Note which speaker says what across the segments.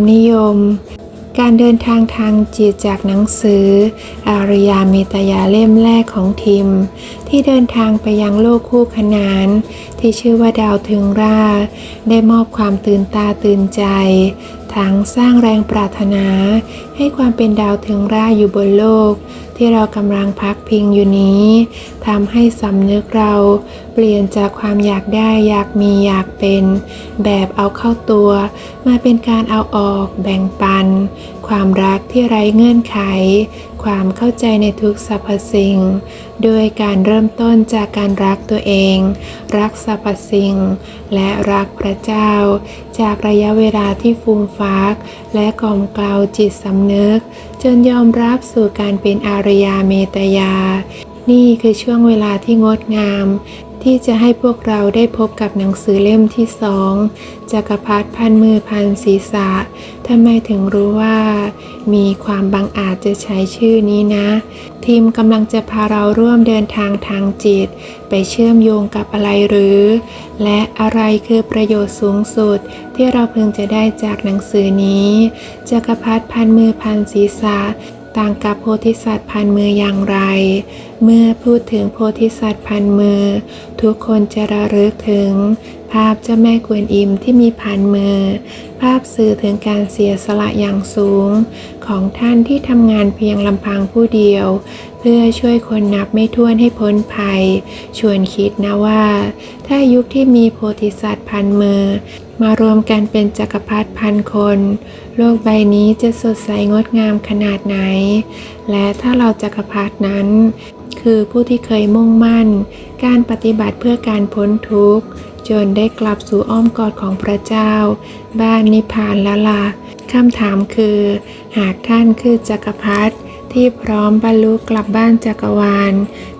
Speaker 1: ำนิยม การเดินทางทางจิตจากหนังสือ อารยามีตยาเล่มแรกของทิม ที่เดินทางไปยังโลกคู่ขนาน ที่ชื่อว่าดาวถึงรา ได้มอบความตื่นตาตื่นใจ ทั้งสร้างแรงปรารถนา ให้ความเป็นดาวเทืองร่าอยู่บนโลก ที่เรากำลังพักพิงอยู่นี้ทำให้สำนึกเราเปลี่ยนจากความอยากได้อยากมีอยากเป็น แบบเอาเข้าตัว มาเป็นการเอาออกแบ่งปัน ความรักที่ไร้เงื่อนไข ความเข้าใจในทุกสรรพสิ่งโดยการเริ่มต้นจากการรักตัวเอง รักสรรพสิ่ง และรักพระเจ้า จากระยะเวลาที่ฟูมฟัก และกล่อมกล่าจิตสำนึก จนยอมรับสู่การเป็นอารยาเมตยา นี่คือช่วงเวลาที่งดงาม ที่จะให้พวกเราได้พบกับหนังสือเล่มที่สองจักรพรรดิพันมือพันศีรษะทำไมถึงรู้ว่า มีความบังอาจจะใช้ชื่อนี้นะ ทีมกำลังจะพาเราร่วมเดินทางทางจิต ไปเชื่อมโยงกับอะไรหรือ และอะไรคือประโยชน์สูงสุด ที่เราพึงจะได้จากหนังสือนี้จักรพรรดิพันมือพันศีรษะต่างกับโพธิสัตว์พันมืออย่างไรเมื่อพูดถึงโพธิสัตว์พันมือ ทุกคนจะระลึกถึง ภาพเจ้าแม่กวนอิมที่มีพันมือ ภาพสื่อถึงการเสียสละอย่างสูง ของท่านที่ทำงานเพียงลำพังผู้เดียว เพื่อช่วยคนนับไม่ถ้วนให้พ้นภัย ชวนคิดนะว่า ถ้ายุคที่มีโพธิสัตว์พันมือ มารวมกันเป็นจักรพรรดิพันคน โลกใบนี้จะสดใสงดงามขนาดไหน และถ้าเราจักรพรรดินั้นคือผู้ที่เคยมุ่งมั่น การปฏิบัติเพื่อการพ้นทุกข์ จนได้กลับสู่อ้อมกอดของพระเจ้า บ้านนิพพานล้วล่ะคำถามคือ หากท่านคือจักรพรรดิที่พร้อมบรรลุกลับบ้านจักรวาล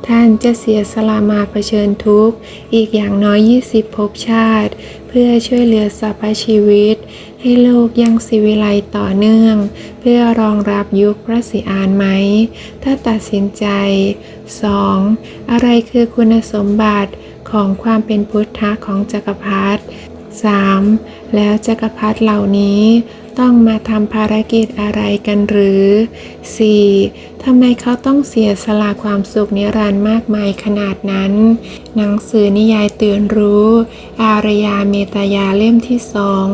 Speaker 1: ท่านจะเสียสละมาเผชิญทุกข์ อีกอย่างน้อย 20ภพชาติ เพื่อช่วยเหลือสรรพชีวิต ให้โลกยังสิวิไลต่อเนื่อง เพื่อรองรับยุคพระศิอานไหม ถ้าตัดสินใจ 2. อะไรคือคุณสมบัติของความเป็นพุทธะของจักรพรรดิ 3. แล้วจักรพรรดิเหล่านี้ ต้องมาทำภารกิจอะไรกันหรือ 4. ทำไมเขาต้องเสียสละความสุขนิรันดร์มากมายขนาดนั้น หนังสือนิยายตื่นรู้ อารยาเมตยาเล่มที่สอง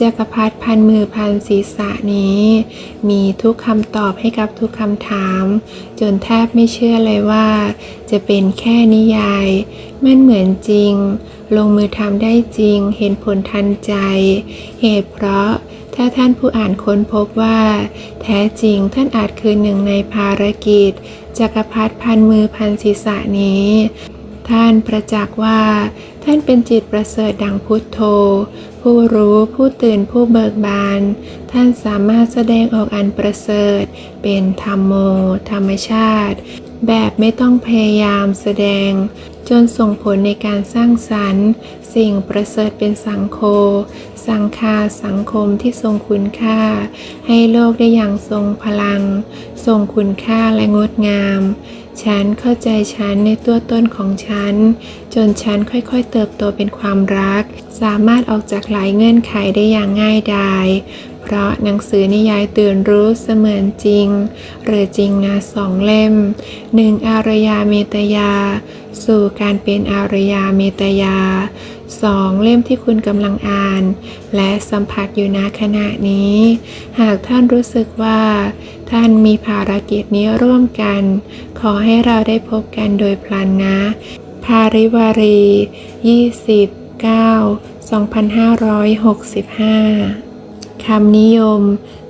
Speaker 1: จักรพรรดิพันมือพันศีรษะนี้ มีทุกคำตอบให้กับทุกคำถาม จนแทบไม่เชื่อเลยว่า จะเป็นแค่นิยาย มันเหมือนจริง ลงมือทำได้จริง เห็นผลทันใจ เหตุเพราะ ถ้าท่านผู้อ่านค้นพบว่า แท้จริงท่านอาจคือหนึ่งในภารกิจจักรพรรดิพันมือพันศีรษะนี้ ท่านประจักษ์ว่า ท่านเป็นจิตประเสริฐดังพุทโธ ผู้รู้ผู้ตื่นผู้เบิกบาน ท่านสามารถแสดงออกอันประเสริฐ เป็นธรรมโม ธรรมชาติ แบบไม่ต้องพยายามแสดง จนส่งผลในการสร้างสรรค์ สิ่งประเสริฐเป็นสังโฆสังคาสังคมที่ทรงคุณค่า ให้โลกได้อย่างทรงพลัง ทรงคุณค่าและงดงาม ฉันเข้าใจฉันในตัวตนของฉัน จนฉันค่อยๆเติบโตเป็นความรัก สามารถออกจากหลายเงื่อนไขได้อย่างง่ายดาย เพราะหนังสือนิยายตื่นรู้เสมือนจริง หรือจริงนะสองเล่มหนึ่งอารยาเมตยา สู่การเป็นอารยาเมตยาสองเล่มที่คุณกำลังอ่าน และสัมผัสอยู่ณขณะนี้ หากท่านรู้สึกว่า ท่านมีภารกิจนี้ร่วมกัน ขอให้เราได้พบกันโดยพลันนะ ภาริวารี29 2565 คำนิยม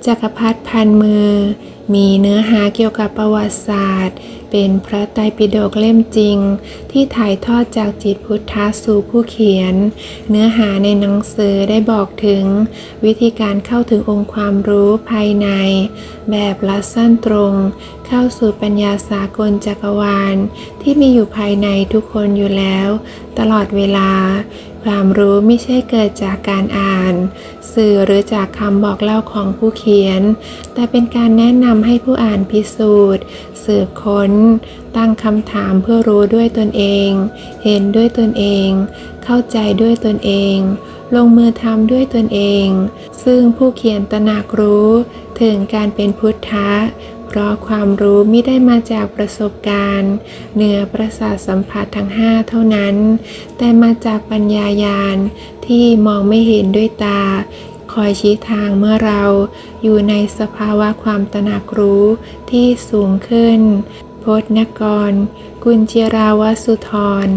Speaker 1: จักรพรรดิพันมือ มีเนื้อหาเกี่ยวกับประวัติศาสตร์ เป็นพระไตรปิฎกเล่มจริง ที่ถ่ายทอดจากจิตพุทธะสู่ผู้เขียน เนื้อหาในหนังสือได้บอกถึง วิธีการเข้าถึงองค์ความรู้ภายใน แบบลัดสั้นตรง เข้าสู่ปัญญาสากลจักรวาล ที่มีอยู่ภายในทุกคนอยู่แล้ว ตลอดเวลาความรู้ไม่ใช่เกิดจากการอ่าน สื่อหรือจากคำบอกเล่าของผู้เขียน แต่เป็นการแนะนำให้ผู้อ่านพิสูจน์ สืบค้น ตั้งคำถามเพื่อรู้ด้วยตนเอง เห็นด้วยตนเอง เข้าใจด้วยตนเอง ลงมือทำด้วยตนเอง ซึ่งผู้เขียนตระหนักรู้ถึงการเป็นพุทธะ เพราะความรู้ไม่ได้มาจากประสบการณ์ เหนือประสาทสัมผัสทั้งห้าเท่านั้น แต่มาจากปัญญายาณที่มองไม่เห็นด้วยตา คอยชี้ทางเมื่อเราอยู่ในสภาวะความตระหนักรู้ที่สูงขึ้นพจนกร กุญเจราวสุธร